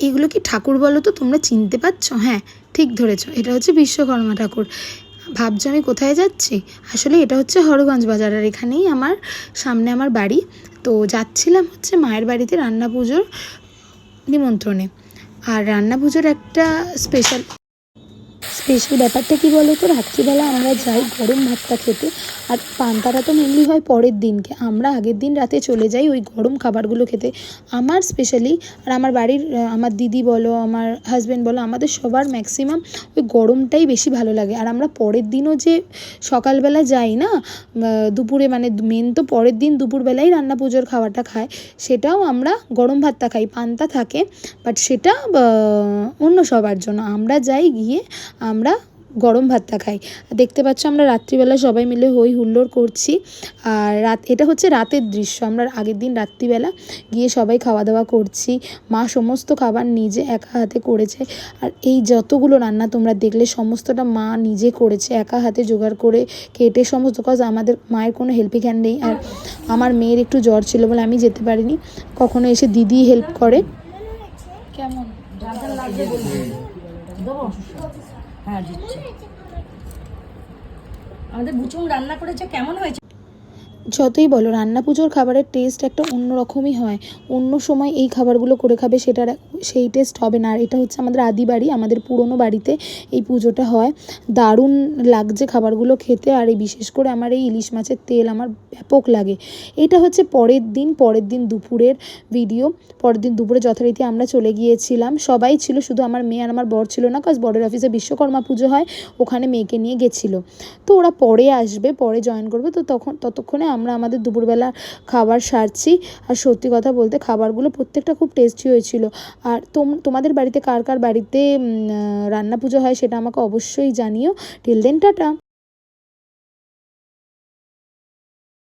এগুলো কি ঠাকুর বলো তো? তোমরা চিনতে পারছ? হ্যাঁ ঠিক ধরেছ। এটা হচ্ছে বিশ্বকর্মা ঠাকুর। ভাবছ আমি কোথায় যাচ্ছি? আসলে এটা হচ্ছে হরগঞ্জ বাজার, আর এখানেই আমার, সামনে আমার বাড়ি। তো যাচ্ছিলাম হচ্ছে মায়ের বাড়িতে রান্না পুজোর নিমন্ত্রণে। আর রান্না পুজোর একটা স্পেশাল স্পেশাল ব্যাপারটা কি বলো তো? রাত্রিবেলা আমরা যাই গরম ভাতটা খেতে, আর পান্তাটা তো মেনলি হয় পরের দিনকে। আমরা আগের দিন রাতে চলে যাই ওই গরম খাবারগুলো খেতে। আমার স্পেশালি আর আমার বাড়ির আমার দিদি বলো, আমার হাজব্যান্ড বলো, আমাদের সবার ম্যাক্সিমাম ওই গরমটাই বেশি ভালো লাগে। আর আমরা পরের দিনও যে সকালবেলা যাই না দুপুরে মানে মেন তো পরের দিন দুপুরবেলাই রান্না পুজোর খাওয়াটা খায় সেটাও আমরা গরম ভাতটা খাই। পান্তা থাকে বাট সেটা অন্য সবার জন্য। আমরা যাই গিয়ে আমরা গরম ভাতটা খাই। দেখতে পাচ্ছ আমরা রাত্রিবেলা সবাই মিলে হই হুল্লোড় করছি। আর রাত, এটা হচ্ছে রাতের দৃশ্য। আমরা আগের দিন রাত্রিবেলা গিয়ে সবাই খাওয়া দাওয়া করছি। মা সমস্ত খাবার নিজে একা হাতে করেছে। আর এই যতগুলো রান্না তোমরা দেখলে, সমস্তটা মা নিজে করেছে। একা হাতে জোগাড় করে কেটে সমস্ত কাজ আমাদের মায়ের কোনো হেল্পিং হ্যান্ড নেই। আর আমার মেয়ের একটু জ্বর ছিল বলে আমি যেতে পারিনি। কখনো এসে দিদি হেল্প করে। কেমন? হ্যাঁ দিচ্ছি। আমাদের বুচুম রান্না করেছে কেমন হয়েছে? যতই বলো, রান্না পুজোর খাবারের টেস্ট একটা অন্য রকমই হয়। অন্য সময় এই খাবারগুলো করে খাবে, সেটার সেই টেস্ট হবে না। আর এটা হচ্ছে আমাদের আদি বাড়ি, আমাদের পুরনো বাড়িতে এই পুজোটা হয়। দারুণ লাগছে খাবারগুলো খেতে, আর এই বিশেষ করে আমার এই ইলিশ মাছের তেল আমার ব্যাপক লাগে। এটা হচ্ছে পরের দিন পরের দিন দুপুরের ভিডিও পরের দিন দুপুরে যথারীতি আমরা চলে গিয়েছিলাম। সবাই ছিল, শুধু আমার মেয়ে আর আমার বর ছিল না কাজ বরের অফিসে বিশ্বকর্মা পুজো হয়। ওখানে মেয়েকে নিয়ে গেছিল। তো ওরা পরে আসবে, পরে জয়েন করবে। তো তখন, ততক্ষণে আমরা আমাদের দুপুরবেলা খাবার সারছি। আর সত্যি কথা বলতে খাবারগুলো প্রত্যেকটা খুব টেস্টি হয়েছিল। আর তোম, তোমাদের বাড়িতে কার কার বাড়িতে রান্না পুজো হয় সেটা আমাকে অবশ্যই জানিও। Till then tata.